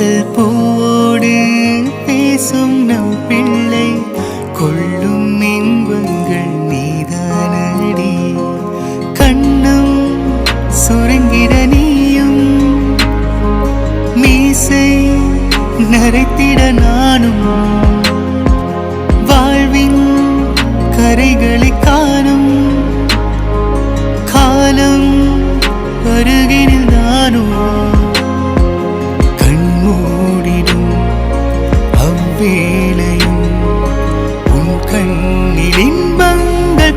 死不 கண்ணில் இன்பங்கள்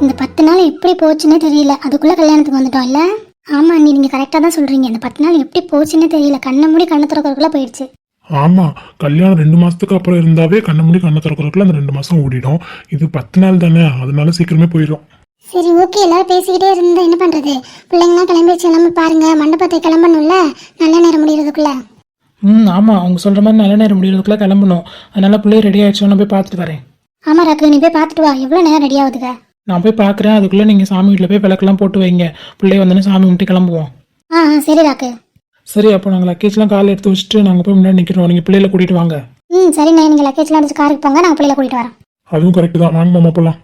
இந்த பத்து நாள் எப்படி போச்சுன்னே தெரியல. அதுக்குள்ள கல்யாணத்துக்கு வந்துட்டோம் இல்ல? ஆமா அண்ணி நீங்க கரெக்டா தான் சொல்றீங்க. இந்த பத்து நாள் எப்படி போச்சுன்னே தெரியல. கண்ணை மூடி கண்ணை திறக்கிறதுக்குள்ள போயிடுச்சு. ஆமா கல்யாணம் ரெண்டு மாசத்துக்கு அப்புறம் இருந்தாவே கண்ண மூடி கண்ணை திறக்கிறதுக்குள்ள அந்த ரெண்டு மாசம் ஓடிடும். இது பத்து நாள் தானே அதனால சீக்கிரமே போயிடும் சரி ஓகே எல்லாரும் பேசிக்கிட்டே இருந்தா என்ன பண்றது? பிள்ளைங்களாம் கிளம்பிடுச்சு எல்லாமே பாருங்க. மண்டபத்தை கிளம்பணும்ல? நல்ல நேரம் முடியறதுக்குள்ள. ம் ஆமாம் அவங்க சொல்கிற மாதிரி நல்ல நேரம் முடியறதுக்குள்ளே கிளம்பணும். அதனால பிள்ளை ரெடி ஆயிடுச்சோ நான் போய் பார்த்துட்டு வரேன். ஆமா ராக்கு நீ போய் பார்த்துட்டு வா. எவ்வளவு நேரம் ரெடி ஆகுதுங்க? நான் போய் பார்க்குறேன். அதுக்குள்ளே நீங்கள் சாமி வீட்டில் போய் விளக்கெல்லாம் போட்டு வைங்க. பிள்ளை வந்தோடனே சாமி கும்பிட்டு கிளம்புவோம். ஆ ஆ, சரி ராக்கு சரி அப்போ நாங்கள் லக்கேஜ்லாம் காலையில் எடுத்து வச்சுட்டு நாங்கள் போய் முன்னாடி நிற்கிறோம் நீங்கள் பிள்ளைகளை கூட்டிகிட்டு வாங்க. ம் சரி நான் நீங்க லக்கேஜ்லாம் எடுத்து காருக்கு போங்க. நான் பிள்ளைல கூட்டிட்டு வரேன் அதுவும் கரெக்டு தான். வாங்க மாமா போலாம்.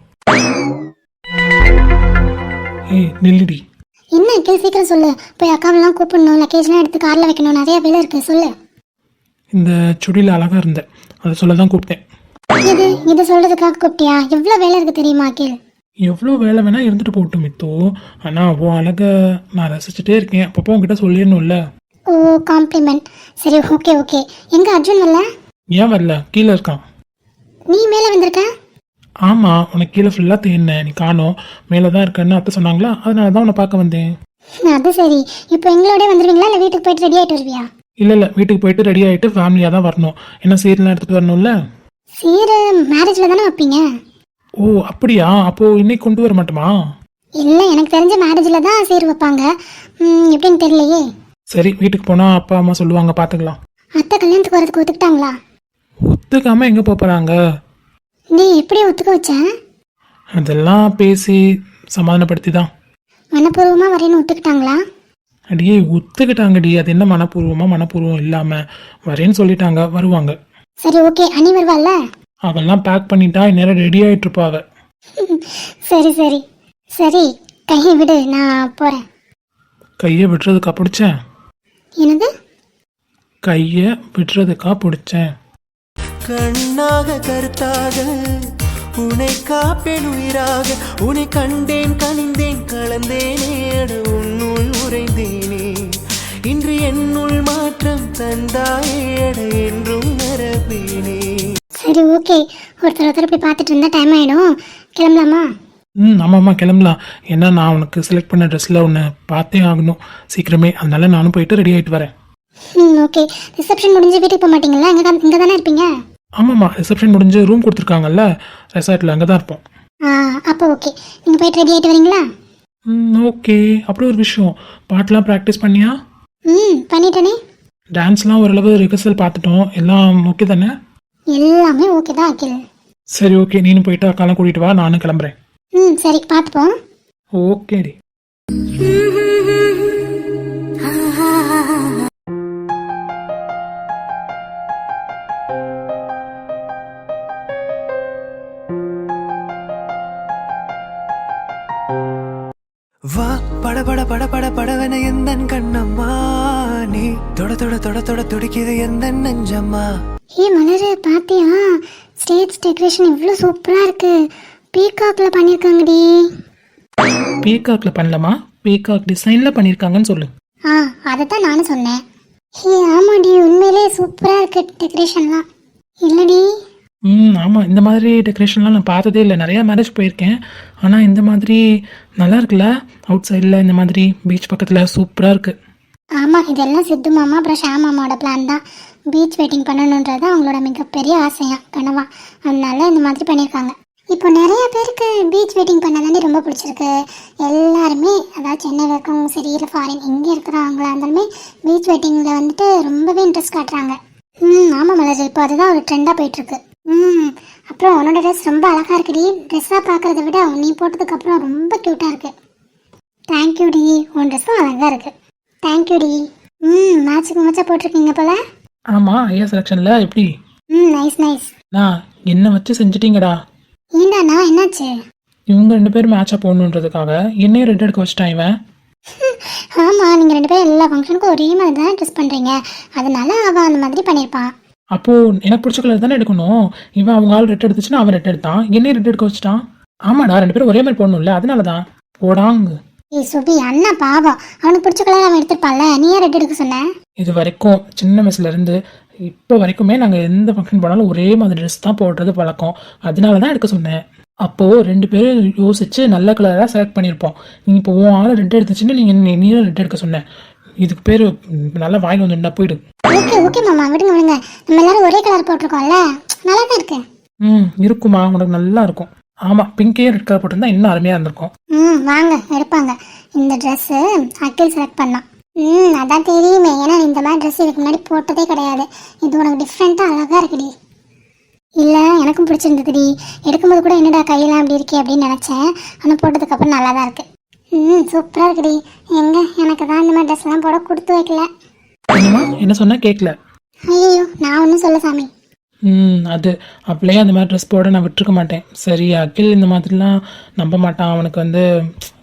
ஏய் நில்லுடி. என்ன அக்கில் சீக்கிரம் சொல்லு. போய் அக்காவெல்லாம் கூப்பிடணும். லக்கேஜ்லாம் எடுத்து கார்ல வைக்கணும். நிறைய வேலை இருக்கு. சொல்லு. இந்த சுடியில் அழகாக இருந்தேன் அதை சொல்ல தான் கூப்பிட்டேன். இது இது சொல்றதுக்காக கூப்பிட்டியா? எவ்வளவு வேலை இருக்கு தெரியுமா அகில்? எவ்வளோ வேலை வேணால் இருந்துட்டு போகட்டும் மித்தோ. ஆனால் உன் அழகை நான் ரசிச்சுட்டே இருக்கேன். அப்பப்போ உங்ககிட்ட சொல்லிடணும்ல. ஓ காம்ப்ளிமெண்ட் சரி ஓகே ஓகே எங்க அர்ஜுன் வரல? ஏன் வரல? கீழே இருக்கான். நீ மேல வந்திருக்க? ஆமாம் உனக்கு கீழே ஃபுல்லாக தேடினேன். நீ காணோம். மேலே தான் இருக்கேன்னு அத்தை சொன்னாங்களா? அதனால தான் உன்னை பார்க்க வந்தேன். அது சரி. இப்போ எங்களோட வந்துருவீங்களா? இல்ல வீட்டுக்கு போயிட்டு ரெடி ஆயிட்டு வருவியா? இல்லை இல்லை. வீட்டுக்கு போயிட்டு ரெடி ஆகிட்டு ஃபேமிலியாக தான் வரணும். ஏன்னா சீரெலாம் எடுத்துகிட்டு வரணும்ல? சீரு மேரேஜ்ல தானே வைப்பீங்க? ஓ அப்படியா? அப்போது இன்னைக்கு கொண்டு வர மாட்டோமா? இல்ல எனக்கு தெரிஞ்ச மேரேஜ்ல தான் சீர் வைப்பாங்க. ம், எப்படின்னு தெரியலையே. சரி வீட்டுக்கு போனால் அப்பா அம்மா சொல்லுவாங்க பார்த்துக்கலாம் அத்தை கல்யாணத்துக்கு வரதுக்கு ஒத்துக்கிட்டாங்களா? ஒத்துக்காமல் எங்கே போகிறாங்க நீ எப்படி ஒத்துக்க வச்ச? அதெல்லாம் பேசி சமாதானப்படுத்தி தான் மனப்பூர்வமா வரேன்னு ஒத்துக்கிட்டாங்களா? அடியே ஒத்துக்கிட்டாங்கடி. அது என்ன மனப்பூர்வமாக மனப்பூர்வம் இல்லாமல் வரேன்னு சொல்லிட்டாங்க வருவாங்க. சரி ஓகே. அனி வருவாள்ல? அவெல்லாம் பேக் பண்ணிட்டா இந்நேரம் ரெடி ஆகிட்டு இருப்பா அவ. சரி சரி. சரி கையை விடு நான் போறேன். கையை விட்டுறதுக்கா பிடிச்சேன் என்னது? கையை விட்டுறதுக்கா பிடிச்சேன். கண்ணாக கருத்தாக உன்னை காப்பேன் உயிராக உன்னை கண்டேன் கனிந்தேன் கலந்தேனே அட உன்னுள் உறைந்தேனே. இன்று என்னுள் மாற்றம் தந்தாயே அட என்றும் மரபேனே சரி ஓகே ஒருத்தர் ஒருத்தர் போய் பார்த்துட்டு இருந்தா டைம் ஆயிடும். கிளம்பலாமா? ம் ஆமாம்மா கிளம்பலாம். ஏன்னா நான் உனக்கு செலக்ட் பண்ண ட்ரெஸ்ஸில் ஒன்று பார்த்தே ஆகணும் சீக்கிரமே. அதனால நானும் போயிட்டு ரெடி ஆகிட்டு வரேன். ம் ஓகே ரிசப்ஷன் முடிஞ்சு வீட்டுக்கு போக மாட்டீங்களா இங்கே தான் இங்கே தானே இருப்பீங்க? ஆமாம்மா ரிசப்ஷன் முடிஞ்சு ரூம் கொடுத்துருக்காங்கல்ல? ரெசார்ட்டில் அங்கே தான் இருப்போம். ஆ அப்போ ஓகே நீங்கள் போயிட்டு ரெடி ஆகிட்டு வரீங்களா? ம் ஓகே அப்புறம் ஒரு விஷயம். பாட்டெலாம் ப்ராக்டிஸ் பண்ணியா? ம் பண்ணிட்டேனே. டான்ஸ்லாம் ஓரளவு ரிஹர்சல் பார்த்துட்டோம். எல்லாம் ஓகே தானே? எல்லாமே ஓகே தான் அகில். சரி ஓகே நீனும் போயிட்டு அக்காலாம் கூட்டிகிட்டு வா. நானும் கிளம்புறேன். ம் சரி பார்த்துப்போம். ஓகேடி. வா பட பட பட பட படவன எந்தன் கண்ணம்மா? நீ தொட தொட தொட தொட துடிக்குது எந்தன் நெஞ்சம்மா? ஏ மலரு பாத்தியா? ஸ்டேஜ் டெக்கரேஷன் இவ்வளோ சூப்பராக இருக்கு. பீகாக்ல பண்ணியிருக்காங்கடி பீகாக்ல பண்ணலாமா? பீகாக் டிசைனில் பண்ணியிருக்காங்கன்னு சொல்லு. ஆ அதை தான் நானும் சொன்னேன். ஏ ஆமாடி உண்மையிலே சூப்பராக இருக்கு டெக்கரேஷன்லாம் இல்லடி. ம் ஆமாம் இந்த மாதிரி டெக்கரேஷன்லாம் நான் பார்த்ததே இல்லை. நிறையா மேரேஜ் போயிருக்கேன். ஆனால் இந்த மாதிரி நல்லா இருக்குல்ல? அவுட் சைடில் இந்த மாதிரி பீச் பக்கத்தில் சூப்பராக இருக்குது ஆமாம் இதெல்லாம் சித்து மாமா அப்புறம் ஷாம் மாமாவோட பிளான் தான். பீச் வெயிட்டிங் பண்ணணுன்றது அவங்களோட மிகப்பெரிய ஆசையா கனவா. அதனால இந்த மாதிரி பண்ணியிருக்காங்க இப்போ நிறைய பேருக்கு பீச் வெயிட்டிங் பண்ண ரொம்ப பிடிச்சிருக்கு. எல்லாருமே அதாவது சென்னையில் இருக்கவங்க சரி இல்லை ஃபாரின் எங்கே இருக்கிறவங்களா இருந்தாலுமே பீச் வெயிட்டிங்கில் வந்துட்டு ரொம்பவே இன்ட்ரெஸ்ட் காட்டுறாங்க. ம் ஆமாம் மலர் இப்போ அதுதான் ஒரு ட்ரெண்டாக போயிட்டுருக்கு. ம் அப்புறம் உன்னோட ட்ரெஸ் ரொம்ப அழகாக இருக்குடி ட்ரெஸ்ஸாக பார்க்குறத விட நீ போட்டதுக்கப்புறம் ரொம்ப க்யூட்டாக இருக்கு. தேங்க்யூ டி. உன் ட்ரெஸ்ஸும் அழகாக இருக்கு. தேங்க்யூ டி. ம் மேட்சுக்கு மேட்சாக போட்டிருக்கீங்க போல? ஆமாம் ஐயா செலெக்ஷனில் எப்படி? ம் நைஸ் நைஸ் நான் என்ன வச்சு செஞ்சிட்டீங்கடா? ஏண்டாண்ணா என்னாச்சு? இவங்க ரெண்டு பேரும் மேட்சாக போடணுன்றதுக்காக என்னையும் ரெட் எடுக்க வச்சுட்டான் இவன். ஆமாம் நீங்கள் ரெண்டு பேரும் எல்லா ஃபங்க்ஷனுக்கும் ஒரே மாதிரி தான் ட்ரெஸ் பண்ணுறீங்க அதனால அவன் அந்த மாதிரி பண்ணியிருப்பான். அப்போது எனக்கு பிடிச்ச கலர் தானே எடுக்கணும்? இவன் அவங்க ஆள் ரெட் எடுத்துச்சுன்னா அவன் ரெட் எடுத்தான். என்னையும் ரெட் எடுக்க வச்சுட்டான். ஆமாடா ரெண்டு பேரும் ஒரே மாதிரி போடணும்ல அதனால தான் போடாங்க. ஏய் சுபி அண்ணா பாவம். அவனுக்கு பிடிச்ச கலர் அவன் எடுத்திருப்பான்ல. நீ ஏன் ரெட் எடுக்க சொன்ன. இது வரைக்கும் சின்ன வயசுலேருந்து இப்போ வரைக்குமே நாங்கள் எந்த ஃபங்க்ஷன் போனாலும் ஒரே மாதிரி ட்ரெஸ் தான் போடுறது பழக்கம். அதனால தான் எடுக்க சொன்னேன். அப்போது ரெண்டு பேரும் யோசிச்சு நல்ல கலராக செலக்ட் பண்ணியிருப்போம் நீ இப்போ உன் ஆள் ரெட் எடுத்துச்சுன்னு நீங்கள் நீயும் ரெட் எடுக்க சொன்னேன் இதுக்கு பேர் நல்லா வாங்கி வந்துட்டா போயிடு. ஓகே ஓகே மாமா விடுங்க விடுங்க. நம்ம எல்லாரும் ஒரே கலர் போட்டிருக்கோம்ல? நல்லா தான் இருக்கு. ம் இருக்குமா? உனக்கு நல்லா இருக்கும். ஆமாம் பிங்கே ரெட் கலர் போட்டிருந்தா இன்னும் அருமையாக இருந்திருக்கும். ம் வாங்க எடுப்பாங்க. இந்த ட்ரெஸ்ஸு அக்கில் செலக்ட் பண்ணான். ம் அதான் தெரியுமே. ஏன்னா இந்த மாதிரி ட்ரெஸ் இதுக்கு முன்னாடி போட்டதே கிடையாது. இது உனக்கு டிஃப்ரெண்ட்டாக அழகாக இருக்குடி. இல்லை எனக்கும் பிடிச்சிருந்ததுடி. எடுக்கும்போது கூட என்னடா கையெல்லாம் அப்படி இருக்கே அப்படின்னு நினச்சேன். ஆனால் போட்டதுக்கப்புறம் நல்லா தான் இருக்கு. ம் சூப்பராக இருக்குடி. எங்க? எனக்கு தான் இந்த மாதிரி ட்ரெஸ்லாம் போட கொடுத்து வைக்கல. என்ன சொன்னால் கேட்கல ஐயோ நான் ஒன்றும் சொல்ல சாமி. ம் அது. அப்படியே அந்த மாதிரி ட்ரெஸ் போட நான் விட்டுருக்க மாட்டேன். சரி அகில் இந்த மாதிரிலாம் நம்ப மாட்டான். அவனுக்கு வந்து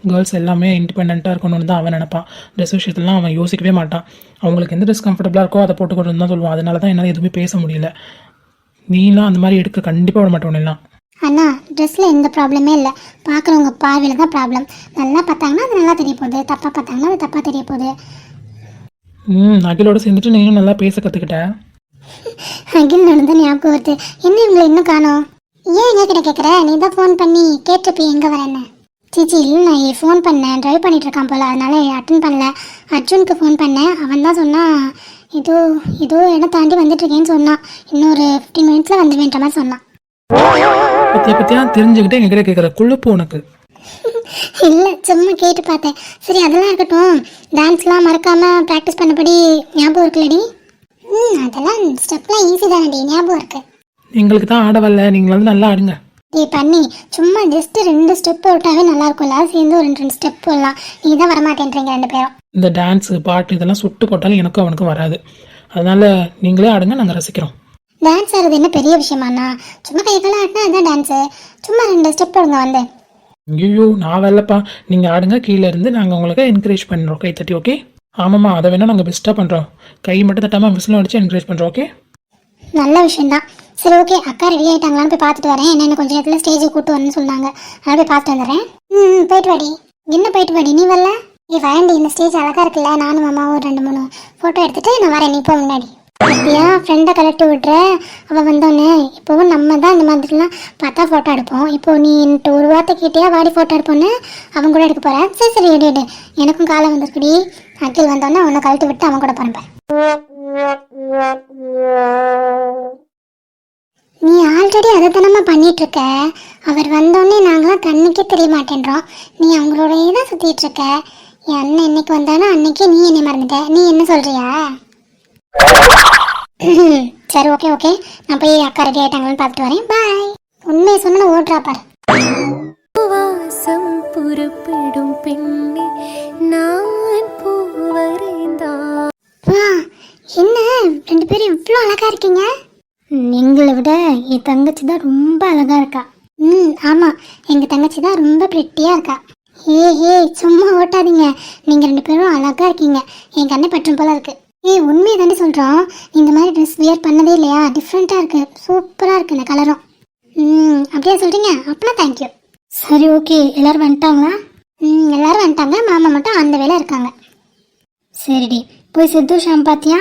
கேர்ள்ஸ் எல்லாமே இண்டிபெண்ட்டாக இருக்கணும்னு தான் அவன் நினைப்பான். ட்ரெஸ் விஷயத்துலாம் அவன் யோசிக்கவே மாட்டான். அவங்களுக்கு எந்த ட்ரெஸ் கம்ஃபர்டபுளாக இருக்கோ அதை போட்டுக்கணும்னு தான் சொல்லுவான். அதனால தான் என்னால் எதுவுமே பேச முடியல. நீலாம் அந்த மாதிரி எடுக்க கண்டிப்பாக விட மாட்டேன் உன்னெல்லாம் அண்ணா ட்ரெஸ்ஸில் எந்த ப்ராப்ளமே இல்லை. பார்க்குறவங்க பார்வையில் தான் ப்ராப்ளம் நல்லா பார்த்தாங்கன்னா அது நல்லா தெரிய போகுது. தப்பாக பார்த்தாங்கன்னா அது தப்பாக தெரிய போகுது. ம் அகிலோட சேர்ந்துட்டு நீயும் நல்லா பேச கற்றுக்கிட்டேன் அகில் நடந்த ஞாபகம் வருது. என்ன இவங்களை இன்னும் காணோம்? ஏன் எங்க கிட்ட கேட்குற நீ தான் ஃபோன் பண்ணி கேட்டிருப்பி எங்கே வரேன்னு. சீச்சி இல்லை நான் ஃபோன் பண்ணேன். ட்ரைவ் பண்ணிட்டு இருக்கான் போல. அதனால அட்டன் பண்ணல. அர்ஜுனுக்கு ஃபோன் பண்ணேன். அவன் தான் சொன்னான் ஏதோ ஏதோ இடம் தாண்டி வந்துட்டு இருக்கேன்னு சொன்னான். இன்னொரு ஃபிஃப்டீன் மினிட்ஸில் வந்துடுவேன்ற மாதிரி சொன்னான். பற்றிய பற்றியா தெரிஞ்சுக்கிட்டு எங்ககிட்ட கேட்குற குழுப்பு உனக்கு. இல்லை சும்மா கேட்டு பார்த்தேன். சரி அதெல்லாம் இருக்கட்டும். டான்ஸ்லாம் மறக்காமல் ப்ராக்டிஸ் பண்ணபடி ஞாபகம் இருக்குல்லடி. ம் அதெல்லாம் ஸ்டெப்லாம் ஈஸி தானடி. ஞாபகம் இருக்கு. எங்களுக்கு தான் ஆட வரல. நீங்கள் வந்து நல்லா ஆடுங்க. டேய் பண்ணி சும்மா ஜஸ்ட் ரெண்டு ஸ்டெப் போட்டாவே நல்லா இருக்கும்ல சேர்ந்து ஒரு ரெண்டு ரெண்டு ஸ்டெப் போடலாம். நீ தான் வரமாட்டேன்றீங்க ரெண்டு பேரும். இந்த டான்ஸு பாட்டு இதெல்லாம் சுட்டு போட்டாலும் எனக்கும் அவனுக்கும் வராது. அதனால நீங்களே ஆடுங்க நாங்கள் ரசிக்கிறோம். டான்ஸ் ஆடுறது என்ன பெரிய விஷயமாண்ணா? சும்மா கை காலம் ஆட்டினா அதான் டான்ஸு சும்மா ரெண்டு ஸ்டெப் போடுங்க வந்து. ஐயோ நான் வரலப்பா. நீங்கள் ஆடுங்க கீழே இருந்து நாங்கள் உங்களுக்கு என்கரேஜ் பண்ணுறோம் கை தட்டி ஓகே ஆமாம்மா அதை வேணால் நாங்கள் பெஸ்ட்டாக பண்ணுறோம் கை மட்டும் தட்டாமல் விசிலும் அடித்து என்கரேஜ் பண்ணுறோம் ஓகே நல்ல விஷயம்தான். சரி ஓகே அக்கா ரெடி ஆயிட்டாங்களான்னு போய் பார்த்துட்டு வரேன். என்ன கொஞ்சம் நேரத்தில் ஸ்டேஜுக்கு கூட்டு வரேன்னு சொன்னாங்க. அதை போய் பார்த்துட்டு வந்துடுறேன். ம் போயிட்டு வாடி. என்ன போயிட்டு வாடி? நீ வரல? ஏ வரண்டி இந்த ஸ்டேஜ் அழகாக இருக்குல்ல. நானும் மாமாவும் ஒரு ரெண்டு மூணு ஃபோட்டோ எடுத்துகிட்டு நான் வரேன். நீ போ முன்னாடி. அப்படியா? ஃப்ரெண்டை கலட்டி விட்ற? அவள் வந்தோடனே இப்போவும் நம்ம தான் இந்த மாதிரிலாம் பார்த்தா ஃபோட்டோ எடுப்போம். இப்போ நீ என்கிட்ட ஒரு வார்த்தை கேட்டியா? வாடி ஃபோட்டோ எடுப்போன்னு அவன் கூட எடுக்க போகிறேன் சரி சரி எடு எடு. எனக்கும் காலம் வந்திருக்குடி. அக்கில் வந்தோடனே அவனை கழட்டி விட்டு அவன் கூட போகிறேன் நீ ஆல்ரெடி அதை தானம்மா பண்ணிட்டு இருக்க அவர் வந்தோடனே நாங்களாம் கண்ணுக்கே தெரிய மாட்டேன்றோம். நீ அவங்களோடயே தான் சுத்திட்டு இருக்க. என் அண்ணன் என்னைக்கு வந்தானோ அன்னைக்கே நீ என்னை மறந்துட்ட. நீ என்ன சொல்றியா? சரி ஓகே ஓகே நான் போய் அக்கா ரெடி ஆயிட்டாங்கன்னு பார்த்துட்டு வரேன். பாய் உண்மையை சொன்னா ஓடுறா பாரு. வாசம் புறப்படும் பெண்ணே நான் பூவரைந்தான் வா என்ன? ரெண்டு பேரும் இவ்வளோ அழகா இருக்கீங்க. எங்களை விட என் தங்கச்சி தான் ரொம்ப அழகா இருக்கா. ம் ஆமாம் எங்கள் தங்கச்சி தான் ரொம்ப பிரிட்டியாக இருக்கா. ஏ ஏ சும்மா ஓட்டாதீங்க. நீங்கள் ரெண்டு பேரும் அழகா இருக்கீங்க. என் கண்ணை பற்றும் போல இருக்கு. ஏய் உண்மையை தாண்டி சொல்கிறோம் இந்த மாதிரி ட்ரெஸ் வியர் பண்ணதே இல்லையா? டிஃப்ரெண்ட்டாக இருக்குது சூப்பராக இருக்குது இந்த கலரும் ம் அப்படியே சொல்கிறீங்க அப்படின்னா தேங்க்யூ சரி ஓகே எல்லோரும் வந்துட்டாங்களா? ம் எல்லோரும் வந்துட்டாங்க. மாமா மட்டும் அந்த வேலை இருக்காங்க. சரிடி. போய் சித்து ஷாம் பார்த்தியா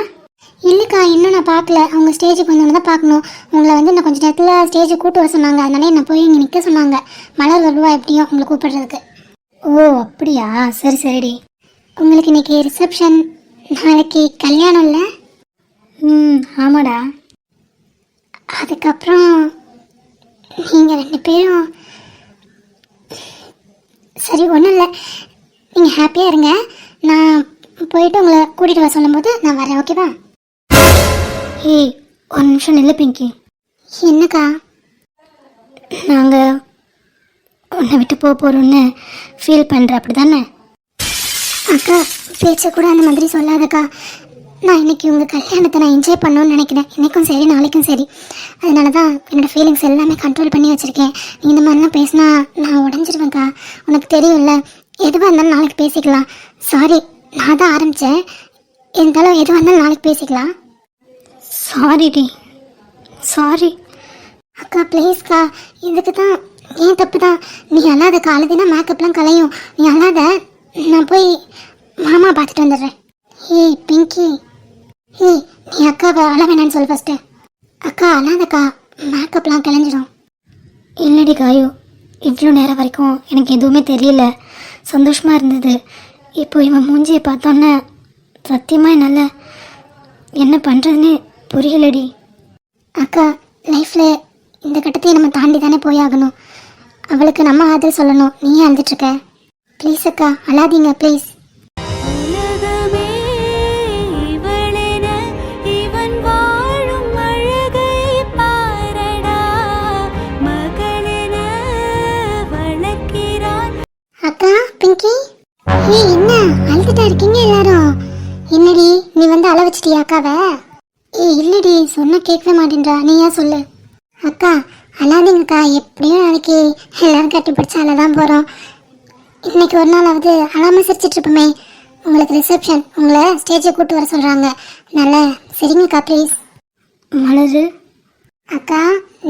இல்லைக்கா இன்னும் நான் பார்க்கல. அவங்க ஸ்டேஜுக்கு வந்தோன்னு தான் பார்க்கணும். உங்களை வந்து இன்னும் கொஞ்சம் நேரத்தில் ஸ்டேஜுக்கு கூட்டு வர சொன்னாங்க. அதனால என்ன போய் இங்கே நிற்க சொன்னாங்க. மலர் வருவா எப்படியும் உங்களை கூப்பிடுறதுக்கு. ஓ அப்படியா? சரி சரிடி. உங்களுக்கு இன்னைக்கு ரிசப்ஷன் நாளைக்கு கல்யாணம் இல்லை ம் ஆமாடா. அதுக்கப்புறம் நீங்கள் ரெண்டு பேரும் சரி ஒன்றும் இல்லை. நீங்கள் ஹாப்பியாக இருங்க. நான் போயிட்டு உங்களை கூட்டிகிட்டு வர சொல்லும்போது நான் வரேன் ஓகேவா ஏய் ஒரு நிமிஷம் நில்லு பிங்கி. என்னக்கா? நாங்கள் உன்னை விட்டு போக போகிறோன்னு ஃபீல் பண்ணுற அப்படி தானே அக்கா பேச்ச கூட அந்த மாதிரி சொல்லாதக்கா. நான் இன்னைக்கு உங்கள் கல்யாணத்தை நான் என்ஜாய் பண்ணணும்னு நினைக்கிறேன். இன்னைக்கும் சரி நாளைக்கும் சரி. அதனால தான் என்னோடய ஃபீலிங்ஸ் எல்லாமே கண்ட்ரோல் பண்ணி வச்சுருக்கேன். நீ இந்த மாதிரிலாம் பேசினா நான் உடஞ்சிருவேன்க்கா. உனக்கு தெரியும்ல எதுவாக இருந்தாலும் நாளைக்கு பேசிக்கலாம். சாரி நான் தான் ஆரம்பித்தேன் இருந்தாலும் எதுவாக இருந்தாலும் நாளைக்கு பேசிக்கலாம். Sorry D. சாரி அக்கா ப்ளீஸ்க்கா இதுக்கு தான் ஏன் தப்பு தான் நீ அழாதக்கா அழுதினா மேக்கப்லாம் கலையும் நீ அழாத. நான் போய் மாமா பார்த்துட்டு வந்துடுறேன். ஏய் பிங்கி. ஏய் நீ அக்காவை அழ வேணான்னு சொல்லு ஃபஸ்ட்டு அக்கா அழாதக்கா. மேக்கப்லாம் கிளஞ்சிடும் இல்லடி காயோ. இவ்வளோ நேரம் வரைக்கும் எனக்கு எதுவுமே தெரியல. சந்தோஷமாக இருந்தது. இப்போ இவன் மூஞ்சியை பார்த்தோன்னே சத்தியமாக என்னால் என்ன பண்ணுறதுன்னு புரியலடி. அக்கா லைஃப்பில் இந்த கட்டத்தையும் நம்ம தாண்டி தானே போயாகணும். அவளுக்கு நம்ம ஆதரவு சொல்லணும். நீயே அழுதுட்டுருக்க ப்ளீஸ் அக்கா அழாதீங்க ப்ளீஸ் அக்கா பிங்கி ஏய் என்ன அழுதுட்டா இருக்கீங்க எல்லாரும்? என்னடி நீ வந்து அழ வச்சிட்டியா அக்காவை? ஏய் இல்லடி சொன்ன கேட்கவே மாட்டேன்றா நீ ஏன் சொல்லு. அக்கா அழாதீங்கக்கா எப்படியும் நாளைக்கு எல்லாரும் கட்டி பிடிச்ச அழ தான் போகிறோம் இன்னைக்கு ஒரு நாளாவது அழாம சிரிச்சிட்டு இருப்போமே. உங்களுக்கு ரிசப்ஷன் உங்களை ஸ்டேஜை கூட்டு வர சொல்கிறாங்க நல்ல சரிங்கக்கா ப்ளீஸ் மலரு. அக்கா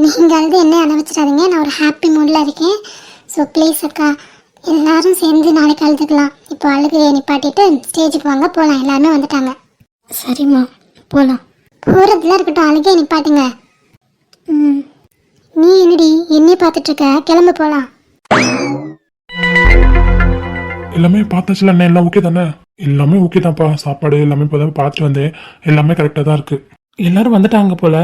நீங்கள் அழுது என்ன அனுபவிச்சிடாதீங்க. நான் ஒரு ஹாப்பி மூடில் இருக்கேன். ஸோ ப்ளீஸ் அக்கா எல்லாரும் சேர்ந்து நாளைக்கு அழுதுக்கலாம். இப்போ அழுகையை நிப்பாட்டிட்டு ஸ்டேஜுக்கு வாங்க போகலாம் எல்லாருமே வந்துட்டாங்க. சரிம்மா போகலாம் போகிறதுலாம் இருக்கட்டும் அழுகையை நிப்பாட்டுங்க. ம். நீ என்னடி என்னைய பார்த்துட்டு இருக்க? கிளம்பு போகலாம் எல்லாமே பார்த்தாச்சுல அண்ணே எல்லாம் ஓகே தானே? எல்லாமே ஓகே தான்ப்பா. சாப்பாடு எல்லாமே இப்போ தான் பார்த்துட்டு வந்தேன். எல்லாமே கரெக்டாக தான் இருக்கு. எல்லாரும் வந்துட்டாங்க போல?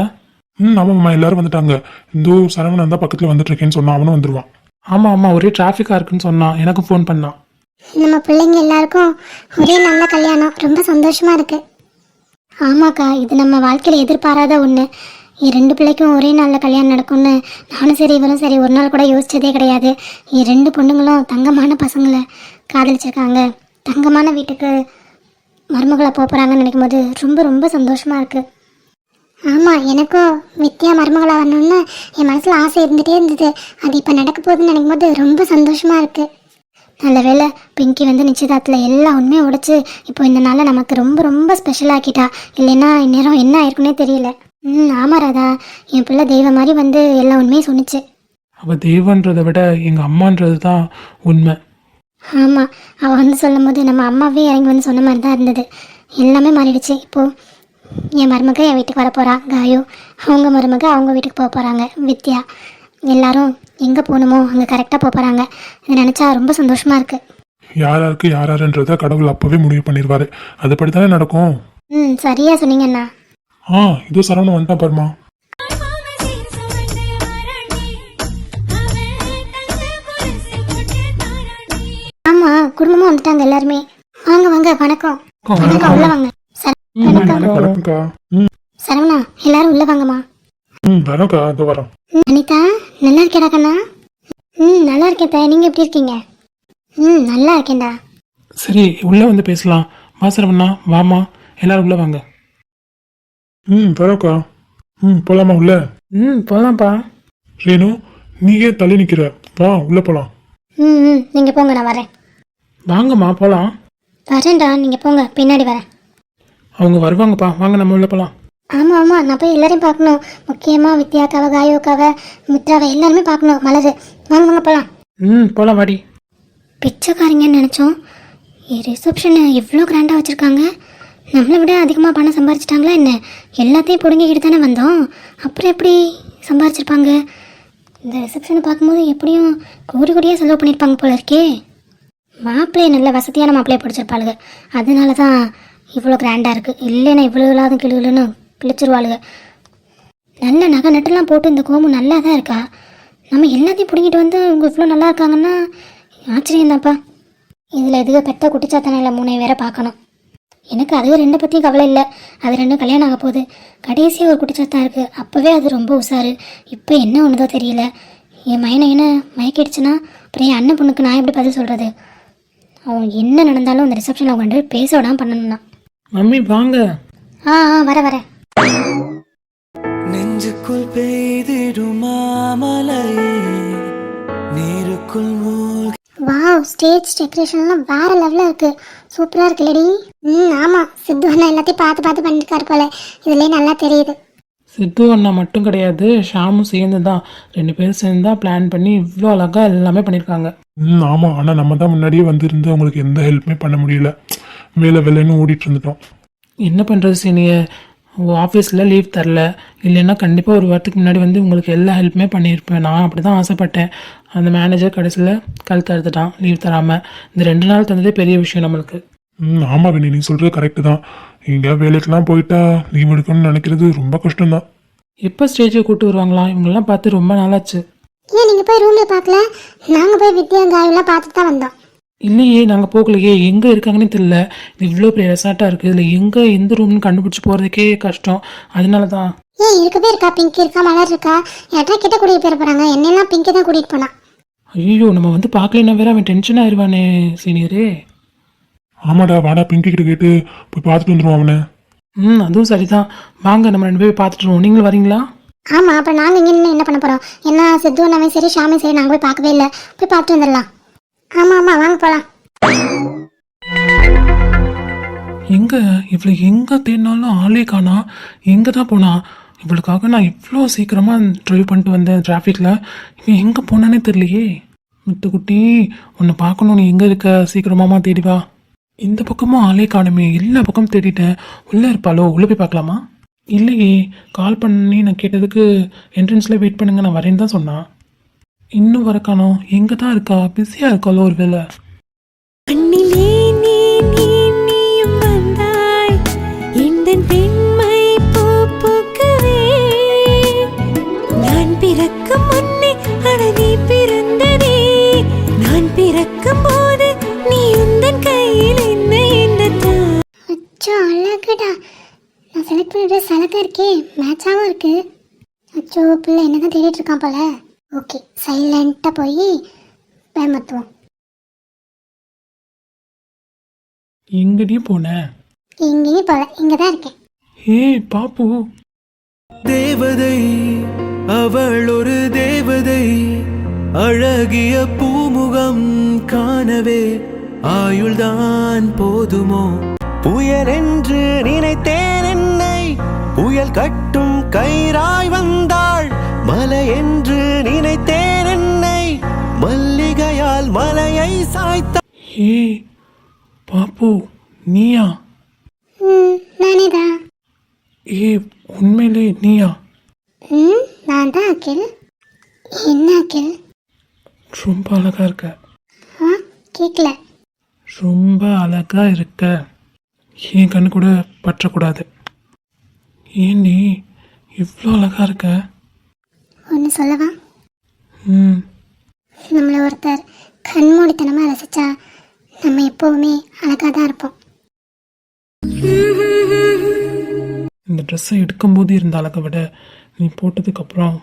ம் ஆமாம்மா எல்லாரும் வந்துட்டாங்க. இந்த சரவணன் தான் பக்கத்தில் வந்துட்டு இருக்கேன்னு சொன்னா அவனும் வந்துருவான். ஆமாம் ஆமாம் ஒரே டிராஃபிக்காக இருக்குன்னு சொன்னான் எனக்கும் ஃபோன் பண்ணான் நம்ம பிள்ளைங்க எல்லாருக்கும் ஒரே நல்ல கல்யாணம். ரொம்ப சந்தோஷமா இருக்கு. ஆமாக்கா இது நம்ம வாழ்க்கையில் எதிர்பாராத ஒன்று என் ரெண்டு பிள்ளைக்கும் ஒரே நாளில் கல்யாணம் நடக்கும்னு நானும் சரி இவரும் சரி ஒரு நாள் கூட யோசிச்சதே கிடையாது. என் ரெண்டு பொண்ணுங்களும் தங்கமான பசங்களை காதலிச்சிருக்காங்க. தங்கமான வீட்டுக்கு மருமகளை போக போகிறாங்கன்னு நினைக்கும் போது ரொம்ப ரொம்ப சந்தோஷமாக இருக்குது ஆமாம் எனக்கும் வித்யா மருமகளாக வரணும்னு என் மனசில் ஆசை இருந்துகிட்டே இருந்தது. அது இப்போ நடக்க போகுதுன்னு நினைக்கும் போது ரொம்ப சந்தோஷமாக இருக்குது நல்ல வேளை பிங்கி வந்து நிச்சயதார்த்தத்தில் எல்லா உண்மையும் உடைச்சு இப்போ இந்த நாளை நமக்கு ரொம்ப ரொம்ப ஸ்பெஷலாக்கிட்டா இல்லைன்னா இந்நேரம் என்ன ஆயிருக்குன்னே தெரியல. ம் ஆமா ராதா. என் பிள்ளை தெய்வம் மாதிரி வந்து எல்லா உண்மையும் சொன்னுச்சு. அவள் தெய்வன்றதை விட எங்கள் அம்மான்றது தான் உண்மை. ஆமாம் அவள் வந்து சொல்லும் போது நம்ம அம்மாவே இறங்கி வந்து சொன்ன மாதிரி தான் இருந்தது. எல்லாமே மாறிடுச்சு. இப்போது என் மருமக என் வீட்டுக்கு வர போகிறா காயு. அவங்க மருமக அவங்க வீட்டுக்கு போக போகிறாங்க வித்யா. எல்லாரும் எங்கே போகணுமோ அங்கே கரெக்டாக போக போகிறாங்க இதை நினச்சா ரொம்ப சந்தோஷமாக இருக்குது யார் யாருக்கு யார் யாருன்றத கடவுள் அப்பவே முடிவு பண்ணிடுவாரு அதுபடி தானே நடக்கும்? ம் சரியாக சொன்னீங்கண்ணா. ஆ இதோ சரவணன் வந்துட்டான் பாருமா ஆமாம் குடும்பமாக வந்துட்டாங்க எல்லாருமே. வாங்க வாங்க வணக்கம். வணக்கம். உள்ள வாங்க. வணக்கம்க்கா. சரவணா எல்லாரும் உள்ள வாங்கம்மா. ம் வரோம்க்கா இதோ வரோம் அனிதா நல்லா இருக்கேடா கண்ணா? ம் நல்லா இருக்கேன் தா நீங்கள் எப்படி இருக்கீங்க? ம் நல்லா இருக்கேன்டா. சரி உள்ளே வந்து பேசலாம். வா சரவண்ணா வாமா எல்லாரும் உள்ளே வாங்க. ம் வரோம்க்கா ம் போலாமா உள்ள? ம் போகலாம்ப்பா ரேணு நீ ஏன் தள்ளி நிக்கிற. வா உள்ள போலாம். ம் ம் நீங்கள் போங்க நான் வரேன். வாங்கம்மா போகலாம் வரேன்டா நீங்கள் போங்க பின்னாடி வரேன். அவங்க வருவாங்கப்பா. வாங்க நம்ம உள்ளே போகலாம் ஆமாம் ஆமாம் நான் போய் எல்லாரையும் பார்க்கணும். முக்கியமாக வித்யாக்காவை காயோக்காவை மித்ராவை எல்லாருமே பார்க்கணும் மலரு. வாங்க வாங்க போகலாம் ம் போகலாம் வாடி. பிச்சைக்காரங்கன்னு நினச்சோம். ரிசப்ஷனை எவ்வளோ கிராண்டாக வச்சுருக்காங்க. நம்மளை விட அதிகமாக பணம் சம்பாரிச்சிட்டாங்களா என்ன? எல்லாத்தையும் பிடுங்கிக்கிட்டு தானே வந்தோம். அப்புறம் எப்படி சம்பாரிச்சிருப்பாங்க? இந்த ரிசப்ஷனை பார்க்கும்போது எப்படியும் கோடி கோடியாக செலவு பண்ணியிருப்பாங்க போல இருக்கே. மாப்பிள்ளையை நல்ல வசதியான மாப்பிள்ளையை பிடிச்சிருப்பாளுங்க. அதனால தான் இவ்வளோ கிராண்டாக இருக்குது இல்லைன்னா இவ்வளோ இல்லாத கிளுன்னு கிழிச்சிருவாளுங்க நல்ல நகை நட்டுலாம் போட்டு இந்த கோமு நல்லா தான் இருக்கா? நம்ம எல்லாத்தையும் பிடுங்கிட்டு வந்து இவங்க இவ்வளோ நல்லா இருக்காங்கன்னா ஆச்சரியம்தான்ப்பா. இதில் எதுக்கு பெத்த குட்டிச்சாத்தனையில் மூணை வேற பார்க்கணும். எனக்கு அது ரெண்டை பற்றியும் கவலை இல்லை. அது ரெண்டும் கல்யாணம் ஆக போகுது. கடைசியாக ஒரு குட்டிச்சாத்தான் இருக்குது அப்போவே அது ரொம்ப உஷாரு. இப்போ என்ன ஒன்றுதோ தெரியல. என் மைனை என்ன மயக்கிடுச்சுன்னா அப்புறம் என் அண்ணன் பொண்ணுக்கு நான் எப்படி பதில் சொல்கிறது அவன் என்ன நடந்தாலும் அந்த ரிசப்ஷனில் உட்காந்து பேச விடாமல் பண்ணணும்னா. மம்மி வாங்க. ஆ ஆ வர வரேன் நெஞ்சுக்குள் பெய்திடும் மாமலையே நீருக்குள் வாவ் ஸ்டேஜ் டெக்கரேஷன்லாம் வேற லெவலில் இருக்கு. சூப்பராக இருக்கு லேடி ம் ஆமாம் சித்து அண்ணா எல்லாத்தையும் பார்த்து பார்த்து பண்ணிருக்காரு போல. இதுலேயே நல்லா தெரியுது. சித்து அண்ணா மட்டும் கிடையாது ஷாமும் சேர்ந்து தான் ரெண்டு பேரும் சேர்ந்து தான் பிளான் பண்ணி இவ்வளோ அழகாக எல்லாமே பண்ணியிருக்காங்க ம் ஆமாம் ஆனால் நம்ம தான் முன்னாடியே வந்திருந்து அவங்களுக்கு எந்த ஹெல்ப்புமே பண்ண முடியல. வேலை வேலைன்னு ஓடிட்டு இருந்துட்டோம். என்ன பண்ணுறது சீனியர் ஆஃபீஸில் லீவ் தரல. இல்லைன்னா கண்டிப்பாக ஒரு வாரத்துக்கு முன்னாடி வந்து உங்களுக்கு எல்லா ஹெல்ப்புமே பண்ணியிருப்பேன். நான் அப்படி தான் ஆசைப்பட்டேன். அந்த மேனேஜர் கடைசியில் கல் தடுத்துட்டான். லீவ் தராமல் இந்த ரெண்டு நாள் தந்ததே பெரிய விஷயம் நம்மளுக்கு. ம் ஆமாம் வினி. நீ சொல்கிறது கரெக்டு தான். எங்கேயா வேலைக்கெல்லாம் போயிட்டா லீவ் எடுக்கணும்னு நினைக்கிறது ரொம்ப கஷ்டம்தான். எப்போ ஸ்டேஜுக்கு கூப்பிட்டு வருவாங்களா? இவங்கெல்லாம் பார்த்து ரொம்ப நாளாச்சு. ஏன் நீங்கள் போய் ரூமில் பார்க்கல? நாங்கள் போய் வித்யா காயெல்லாம் பார்த்துட்டு தான் வந்தோம். இல்லையே நாங்கள் போகலையே எங்கே இருக்காங்கன்னு தெரியல. இது இவ்வளோ பெரிய ரெசார்ட்டாக இருக்குது இதில் எங்கே எந்த ரூம்னு கண்டுபிடிச்சி போகிறதுக்கே கஷ்டம். அதனால தான் ஏன் இருக்கவே இருக்கா பிங்கி இருக்கா மலர் இருக்கா? யார்ட்டா கிட்ட கூட்டிகிட்டு போயிட போகிறாங்க என்னெல்லாம் பிங்கி தான் கூட்டிகிட்டு போனான் ஐயோ நம்ம வந்து பார்க்கலன்னா வேற அவன் டென்ஷன் ஆயிடுவானே சீனியரே ஆமாடா வாடா பிங்கி கிட்ட கேட்டு போய் பார்த்துட்டு வந்துடுவோம் அவனை. ம் அதுவும் சரிதான். வாங்க நம்ம ரெண்டு பேரும் பார்த்துட்டு வருவோம். நீங்களும் வரீங்களா? ஆமாம் அப்போ நாங்கள் இங்கே நின்று என்ன பண்ண போகிறோம் என்ன சித்து அண்ணாவே சரி ஷாமே சரி நாங்கள் போய் பார்க்கவே இல்லை. போய் பார்த்துட்டு வந்துடலாம் ஆமா ஆமா வாங்க போலாம். எங்க? இவளை எங்கே தேடினாலும் ஆளே காணா. எங்கே தான் போனா? இவளுக்காக நான் இவ்வளோ சீக்கிரமாக ட்ரைவ் பண்ணிட்டு வந்தேன் டிராஃபிக்கில் இவன் எங்கே போனானே தெரியலையே. முத்துக்குட்டி உன்னை பார்க்கணும் நீ எங்கே இருக்க? சீக்கிரமாமா தேடிவா இந்த பக்கமும் ஆளே காணுமே. எல்லா பக்கமும் தேடிட்டேன். உள்ளே இருப்பாளோ? உள்ளே போய் பார்க்கலாமா? இல்லையே. கால் பண்ணி நான் கேட்டதுக்கு என்ட்ரன்ஸில் வெயிட் பண்ணுங்க. நான் வரேன்னு தான் சொன்னான். இன்னும் வர காணோம் எங்கே தான் இருக்கா? பிஸியாக இருக்காளோ ஒரு வேலை கண்ணிலே நீ நீ நீயும் வந்தாய். எந்தன் பெண்மை பூ பூக்கவே நான் பிறக்கும் முன்னே அட நீ பிறந்ததே. நான் பிறக்கும் போது நீ உந்தன் கையில் என்ன என்ன அச்சோ அழகுடா. நான் செலக்ட் பண்ண ட்ரெஸ் அழகாக இருக்கே மேட்சாகவும் இருக்கு. அச்சோ பிள்ளை என்ன தான் தேடிட்டு இருக்கான் போல. ஓகே சைலண்ட்டாக போய் பயமுத்துவோம் எங்கடி போன? எங்கேயும் போல இங்கே தான் இருக்கேன். ஏய் பாப்பு. தேவதை அவள் ஒரு தேவதை அழகிய பூமுகம் காணவே ஆயுள்தான் போதுமோ? புயல் என்று நினைத்தேன் என்னை புயல் கட்டும் கயிறாய் வந்தாள் மலையை சாய்த்த ஏய் பாப்பு நீயா? ம் நானே தான் ஏய் உண்மையிலே நீயா? ம் நான் தான் அகில். என்ன அகில்? ரொம்ப அழகா இருக்க. ஆ கேட்கல ரொம்ப அழகா இருக்க. என் கண்ணு கூட பற்றக்கூடாது. ஏன் நீ இவ்வளோ அழகா இருக்க? ஒன்று சொல்லவா? ம். நம்மளை ஒருத்தர் கண்மூடித்தனமாக ரசிச்சா நம்ம எப்போவுமே அழகாக தான் இருப்போம். இந்த ட்ரெஸ்ஸை எடுக்கும்போது இருந்த அழகை விட நீ போட்டதுக்கப்புறம்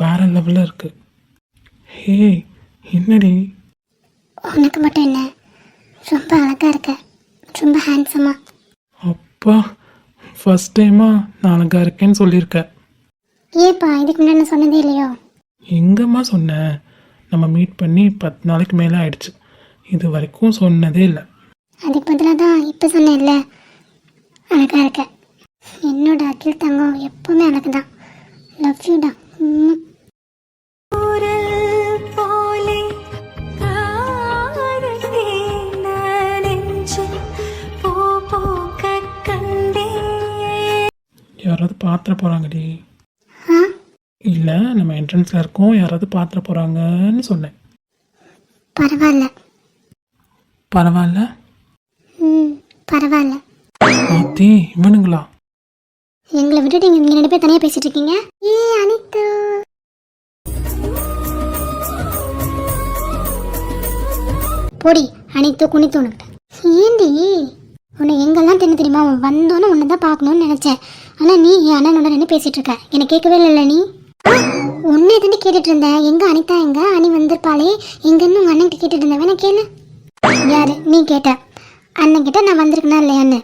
வேற லெவலில் இருக்கு. ஹே என்னடி? உனக்கு மட்டும் என்ன? ரொம்ப அழகாக இருக்க. ரொம்ப ஹேண்ட்ஸமாக அப்பா ஃபஸ்ட் டைமாக நான் அழகா இருக்கேன்னு சொல்லியிருக்க. ஏப்பா இதுக்கு முன்னாடி நான் சொன்னதே இல்லையோ? எங்கம்மா சொன்னேன் நம்ம மீட் பண்ணி பத்து நாளைக்கு மேலே ஆயிடுச்சு. இது வரைக்கும் சொன்னதே இல்லை. அதுக்கு பதிலாக தான் இப்போ சொன்னேன்ல. அழகாக இருக்க. என்னோட அகில் தங்கம் எப்போவுமே அழகு தான் லவ் யூ டா ம். குரல் போலே காதலே நான் நெஞ்சில் பூ பூக்கக் கண்டேன். யாராவது பாத்திர போகிறாங்கடி இல்லை நம்ம என்ட்ரன்ஸில் இருக்கோம். யாராவது பார்த்துட போகிறாங்கன்னு சொன்னேன். பரவாயில்ல. பரவாயில்ல? ம் பரவாயில்ல. ஆத்தி இவனுங்களா? எங்களை விட்டுட்டு நீங்கள் ரெண்டு பேர் தனியாக பேசிட்டு இருக்கீங்க? ஏ அனித்து போடி அனித்து குனித்து உனக்கு ஏண்டி? உன்னை எங்கெல்லாம் தெரிய தெரியுமா? உன் வந்தோன்னு உன்னை தான் பார்க்கணும்னு நினச்சேன். ஆனால் நீ என் அண்ணனோட நின்று பேசிகிட்டு இருக்க. என்னை கேட்கவே இல்லை நீ? உன்னை தாண்டி கேட்டுட்டு இருந்தேன். எங்க அனிதா எங்க அனி வந்திருப்பாளே? எங்கன்னு உங்க அண்ணன் கேட்டுட்டு இருந்தேன். வேணா கேளு. யாரு? நீ கேட்ட. அண்ணன் கிட்ட நான் வந்திருக்கேனா இல்லையான்னு.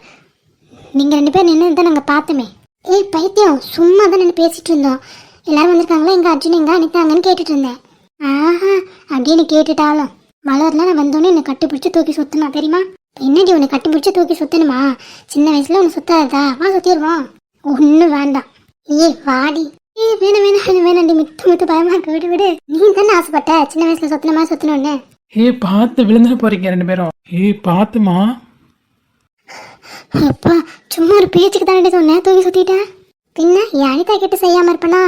நீங்க ரெண்டு பேரும் நின்று தான் நாங்கள் பார்த்தோமே. ஏய் பைத்தியம் சும்மா தான் நின்று பேசிட்டு இருந்தோம். எல்லாரும் வந்திருக்காங்களா? எங்க அர்ஜுன் எங்க அனிதாங்கன்னு கேட்டுட்டு இருந்தேன். ஆஹா அப்படின்னு கேட்டுட்டாலும். மலர்லாம் நான் வந்தோடனே என்னை கட்டுப்பிடிச்சு தூக்கி சுத்தினா தெரியுமா? என்னடி உன்னை கட்டுப்பிடிச்சு தூக்கி சுத்தணுமா? சின்ன வயசுல உன்னை சுத்தாததா? வா சுத்திடுவோம். ஒன்றும் வேண்டாம். ஏய் வாடி. ஏய் வேணாம் வேணாம் வேணாம் வேணாண்டி மித்து மித்து பயமா இருக்கு. விடு விடு. நீ தானே ஆசைப்பட்ட? சின்ன வயசுல சுத்தினமா சுத்தணும்னு. ஏய் பார்த்து விழுந்துட போறீங்க ரெண்டு பேரும். ஏய் பார்த்துமா? அப்பா சும்மா ஒரு பேச்சுக்கு தானே சொன்னேன். தூக்கி சுத்திட்டேன். பின்ன என் அனிதா கிட்ட செய்யாம இருப்பனா?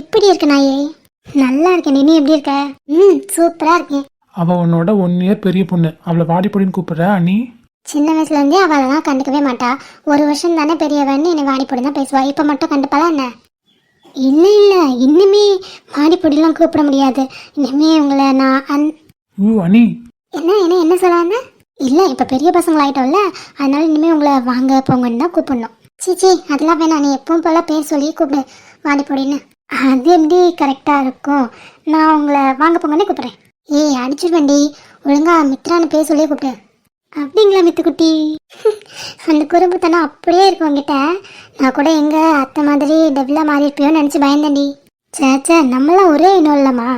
எப்படி இருக்க நாயே? நல்லா இருக்கேன். நீ எப்படி இருக்க? ம் சூப்பரா இருக்கேன். அவ உன்னோட ஒன் இயர் பெரிய பொண்ணு. அவளை வாடி பொடின்னு கூப்பிடுற அனி சின்ன வயசுல இருந்தே அவளெல்லாம் கண்டுக்கவே மாட்டா. ஒரு வருஷம் தானே பெரியவன்னு என்னை வாடிப்பொடி தான் பேசுவா. இப்போ மட்டும் கண்டுப்பாளா என்ன? இல்லை இல்லை. இன்னுமே வாடிப்பொடிலாம் கூப்பிட முடியாது. இனிமே உங்களை நான் அந் ஊ அனி என்ன என்ன என்ன சொல்லாங்க இல்லை இப்போ பெரிய பசங்களாயிட்டோம்ல. அதனால இனிமேல் உங்களை வாங்க போங்கன்னு தான் கூப்பிடணும். சீச்சி அதெல்லாம் வேணாம். நீ எப்பவும் போல பேர் சொல்லி கூப்பிடு வாடிப்பொடின்னு அது எப்படி கரெக்டாக இருக்கும்? நான் உங்களை வாங்க போங்கன்னு கூப்பிட்றேன். ஏய் அடிச்சிருவேண்டி ஒழுங்கா மித்ரான்னு பேர் சொல்லி கூப்பிடு. அப்படிங்களா மித்துக்குட்டி? அந்த குறும்புத்தனம் அப்படியே இருக்கு உங்ககிட்ட நான் கூட எங்க அத்தை மாதிரி டெபிளா மாறி இருப்பியோன்னு நினச்சி பயந்தேன்டி. சே சே நம்மளாம் ஒரே இன்னும் இல்லைம்மா.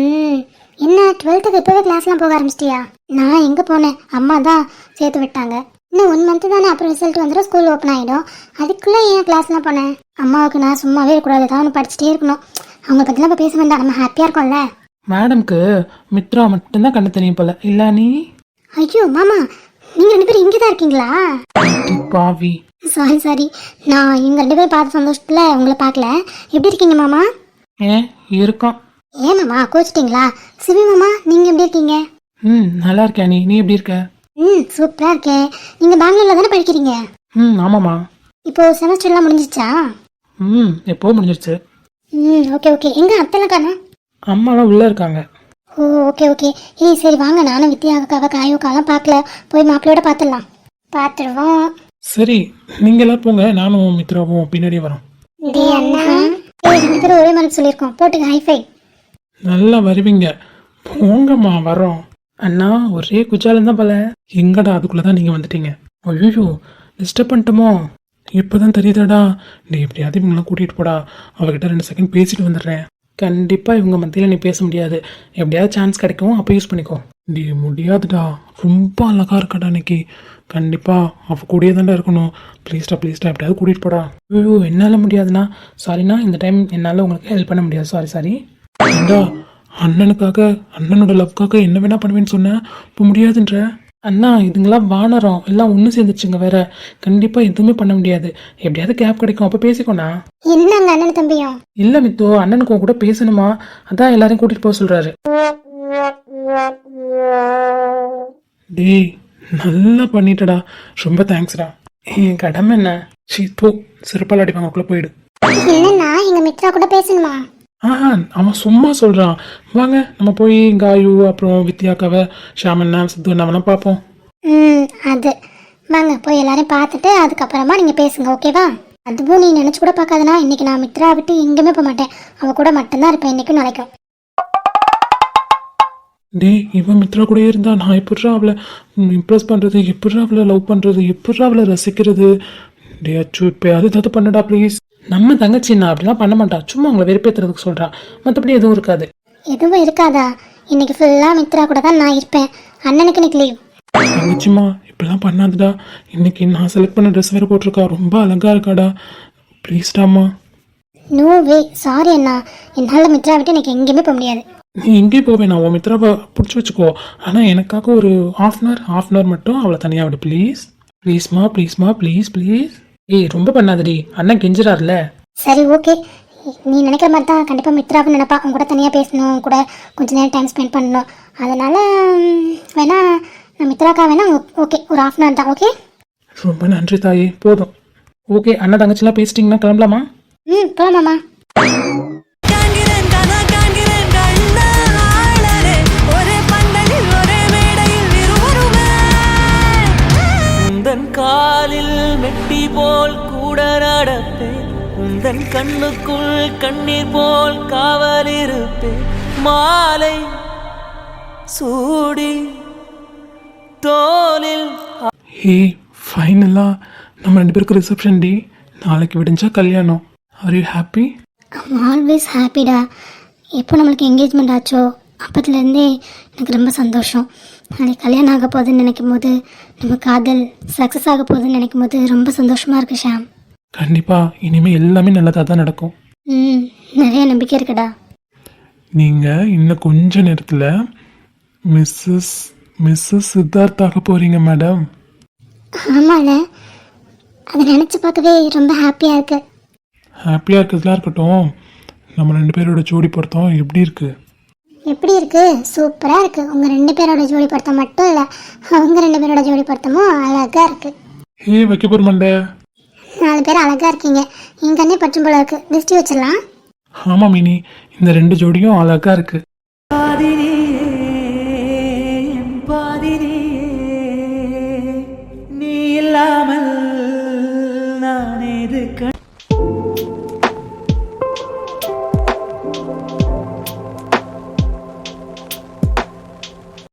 ம் என்ன டுவெல்த்துக்கு இப்போவே கிளாஸ்லாம் போக ஆரம்பிச்சிட்டியா? நான் எங்கே போனேன்? அம்மா தான் சேர்த்து விட்டாங்க. இன்னும் ஒன் மந்த்து தானே அப்புறம் ரிசல்ட் வந்துடும் ஸ்கூல் ஓப்பன் ஆகிடும் அதுக்குள்ளே ஏன் கிளாஸ்லாம் போனேன்? அம்மாவுக்கு நான் சும்மாவே இருக்கக்கூடாது தான் ஒன்று படிச்சுட்டே இருக்கணும். அவங்க பற்றிலாம் இப்போ பேச வேண்டாம் நம்ம ஹாப்பியாக இருக்கோம்ல. மேடம்க்கு மித்ரா மட்டும்தான் கண்ணு தெரியும் போல. இல்லை நீ? ஐயோ மாமா நீங்கள் ரெண்டு பேரும் இங்கே தான் இருக்கீங்களா? பாவி. சாரி சாரி நான் இவங்க ரெண்டு பேரும் பார்த்த சந்தோஷத்தில் உங்களை பார்க்கல. எப்படி இருக்கீங்க மாமா? ஏன் இருக்கோம். ஏன் மாமா கோச்சிட்டிங்களா? சிவி மாமா நீங்கள் எப்படி இருக்கீங்க? ம் நல்லா இருக்கேன் நீ. நீ எப்படி இருக்க? ம் சூப்பராக இருக்கேன். நீங்கள் பெங்களூரில் தானே படிக்கிறீங்க? ம் ஆமாம்மா. இப்போ செமஸ்டர்லாம் முடிஞ்சிச்சா ம் எப்போ முடிஞ்சிருச்சு? ம் ஓகே ஓகே. எங்கே அத்தைலாம் காணோம் அம்மாலாம் உள்ளே இருக்காங்க. ஓ ஓகே ஓகே ஏய் சரி வாங்க. நானும் வித்யாவுக்காக காயோக்காலாம் பார்க்கல. போய் மாப்பிள்ளையோட பார்த்துடலாம். பார்த்துருவோம் சரி நீங்க எல்லாம் போங்க. நானும் மித்ராவும் பின்னாடியே வரோம். டே அண்ணா. ஏய் ரெண்டு பேரும் ஒரே மாதிரி சொல்லியிருக்கோம். போட்டுங்க ஹைஃபை நல்லா வருவீங்க. போங்கம்மா வரோம். அண்ணா ஒரே குஜாலம் தான் போல. எங்கடா அதுக்குள்ள தான் நீங்க வந்துட்டீங்க? ஐயோ டிஸ்டர்ப் பண்ணிட்டோமோ? இப்போதான் தெரியுதாடா. நீ எப்படியாவது இவங்களாம் கூட்டிகிட்டு போடா. அவகிட்ட ரெண்டு செகண்ட் பேசிட்டு வந்துடுறேன். கண்டிப்பாக இவங்க மத்தியில் நீ பேச முடியாது. எப்படியாவது சான்ஸ் கிடைக்கும் அப்போ யூஸ் பண்ணிக்கோ. டே முடியாதுடா. ரொம்ப அழகாக இருக்காடா இன்னைக்கு கண்டிப்பாக அவள் கூடயே தாண்டா இருக்கணும். ப்ளீஸ்டா ப்ளீஸ்டா எப்படியாவது கூட்டிகிட்டு போடா. ஐயோ என்னால் முடியாதுண்ணா. சாரிண்ணா இந்த டைம் என்னால் உங்களுக்கு ஹெல்ப் பண்ண முடியாது. சாரி சாரி அண்ணனுக்காக அண்ணனோட லவ்க்காக என்ன வேணா பண்ணுவேன்னு சொன்னேன் இப்போ முடியாதுன்ற. அண்ணா இதுங்களாம் வானரம். எல்லாம் ஒன்று சேர்ந்துச்சுங்க வேற. கண்டிப்பாக எதுவுமே பண்ண முடியாது. எப்படியாவது கேப் கிடைக்கும். அப்போ பேசிக்கோண்ணா. என்னங்க அண்ணன் தம்பியும் இல்லை மித்தோ அண்ணனுக்கு உன் கூட பேசணுமா? அதான் எல்லாரையும் கூட்டிகிட்டு போக சொல்கிறாரு டேய் நல்லா பண்ணிட்டடா. ரொம்ப தேங்க்ஸ்டா என் கடமை என்ன? சீ போ. சிறப்பால் அடிப்பாங்க போயிடு. என்னண்ணா எங்க மித்ரா கூட பேசணுமா? ஆஹா அவன் சும்மா சொல்கிறான் வாங்க நம்ம போய் காயு அப்புறம் வித்யாக்காவை ஷாமண்ணா சித்து அண்ணாவெல்லாம் பார்ப்போம். ம் அது. வாங்க போய் எல்லாரையும் பார்த்துட்டு அதுக்கப்புறமா நீங்கள் பேசுங்க ஓகேவா அதுவும் நீ நினச்சி கூட பார்க்காதனா? இன்னைக்கு நான் மித்ரா விட்டு எங்கேயுமே போக மாட்டேன். அவள் கூட மட்டும்தான் இருப்பேன் இன்னைக்கும் நாளைக்கும். டேய் இவன் மித்ரா கூடயே இருந்தா நான் எப்படிரா அவளை இம்ப்ரெஸ் பண்ணுறது எப்படிரா அவளை லவ் பண்ணுறது எப்படிரா அவளை ரசிக்கிறது? டே அச்சு இப்போ அது ஏதாவது பண்ணடா ப்ளீஸ் நம்ம தங்கச்சி நான் அப்படிலாம் பண்ண மாட்டா. சும்மா அவங்கள வெறுப்பேற்றுறதுக்கு சொல்கிறா மற்றபடி எதுவும் இருக்காது. எதுவும் இருக்காதா? இன்னைக்கு ஃபுல்லாக மித்ரா கூட தான் நான் இருப்பேன். அண்ணனுக்கு இன்னைக்கு லீவ் தங்கச்சிம்மா இப்படிலாம் பண்ணாதடா. இன்னைக்கு நான் செலக்ட் பண்ண ட்ரெஸ் வேறு போட்டிருக்கா. ரொம்ப அழகா இருக்காடா. ப்ளீஸ்டாம்மா நோ வே சாரி அண்ணா. என்னால் மித்ரா விட்டு எனக்கு எங்கேயுமே போக முடியாது. நீ எங்கேயும் போவே நான் உன் மித்ராவை பிடிச்சி வச்சுக்கோ. ஆனால் எனக்காக ஒரு half an hour half an hour மட்டும் அவளை தனியாக விடு ப்ளீஸ் ப்ளீஸ்மா ப்ளீஸ்மா ப்ளீஸ் ப்ளீஸ் ஏய் ரொம்ப பண்ணாதடி. அண்ணன் கெஞ்சுறாருல. சரி ஓகே. நீ நினைக்கிற மாதிரி தான் கண்டிப்பாக மித்ராவும் நினைப்பா. உன் கூட தனியாக பேசணும் கூட கொஞ்ச நேரம் டைம் ஸ்பெண்ட் பண்ணணும். அதனால வேணா நான் மித்ராக்கா வேணா ஓகே ஒரு ஹாஃப் அன் ஹவர் தான் ஓகே? ரொம்ப நன்றி தாயே. போதும். ஓகே அண்ணா தங்கச்சிலாம் பேசிட்டிங்கன்னா கிளம்பலாமா? ம் போகலாமாம்மா காண்கிறேன் உந்தன் கண்ணுக்குள் கண்ணீர் போல் காவல் இருப்பேன் மாலை சூடி தோலில் ஹே ஃபைனலாக நம்ம ரெண்டு பேருக்கு ரிசப்ஷன் டே நாளைக்கு விடிஞ்சா கல்யாணம். ஆர் யூ ஹாப்பி ஆல்வேஸ் ஹாப்பிடா எப்போ நம்மளுக்கு என்கேஜ்மெண்ட் ஆச்சோ அப்பத்துலேருந்தே எனக்கு ரொம்ப சந்தோஷம். நாளைக்கு கல்யாணம் ஆக போகுதுன்னு நினைக்கும் போது நம்ம காதல் சக்ஸஸ் ஆக போகுதுன்னு நினைக்கும் போது ரொம்ப சந்தோஷமாக இருக்கு ஷாம். கண்டிப்பாக இனிமேல் எல்லாமே நல்லதாக தான் நடக்கும். ம் நிறைய நம்பிக்கை இருக்குடா. நீங்கள் இன்னும் கொஞ்ச நேரத்தில் மிஸ்ஸஸ் மிஸ்ஸஸ் சித்தார்த் ஆக போகிறீங்க மேடம். ஆமால. அதை நினச்சி பார்க்கவே ரொம்ப ஹாப்பியாக இருக்கு. ஹாப்பியாக இருக்கிறதுலாம் இருக்கட்டும் நம்ம ரெண்டு பேரோட ஜோடி பொருத்தம் எப்படி இருக்குது எப்படி இருக்கு? சூப்பராக இருக்கு. உங்கள் ரெண்டு பேரோட ஜோடி பொருத்தம் மட்டும் இல்லை அவங்க ரெண்டு பேரோட ஜோடி பொருத்தமும் அழகாக இருக்கு. ஹே வைக்க போகிற மண்டை நாலு பேர் அழகாக இருக்கீங்க. என் கண்ணே பற்றும் போல இருக்கு. திருஷ்டி வச்சிடலாம். ஆமாம் மினி. இந்த ரெண்டு ஜோடியும் அழகாக இருக்குது ஆதினி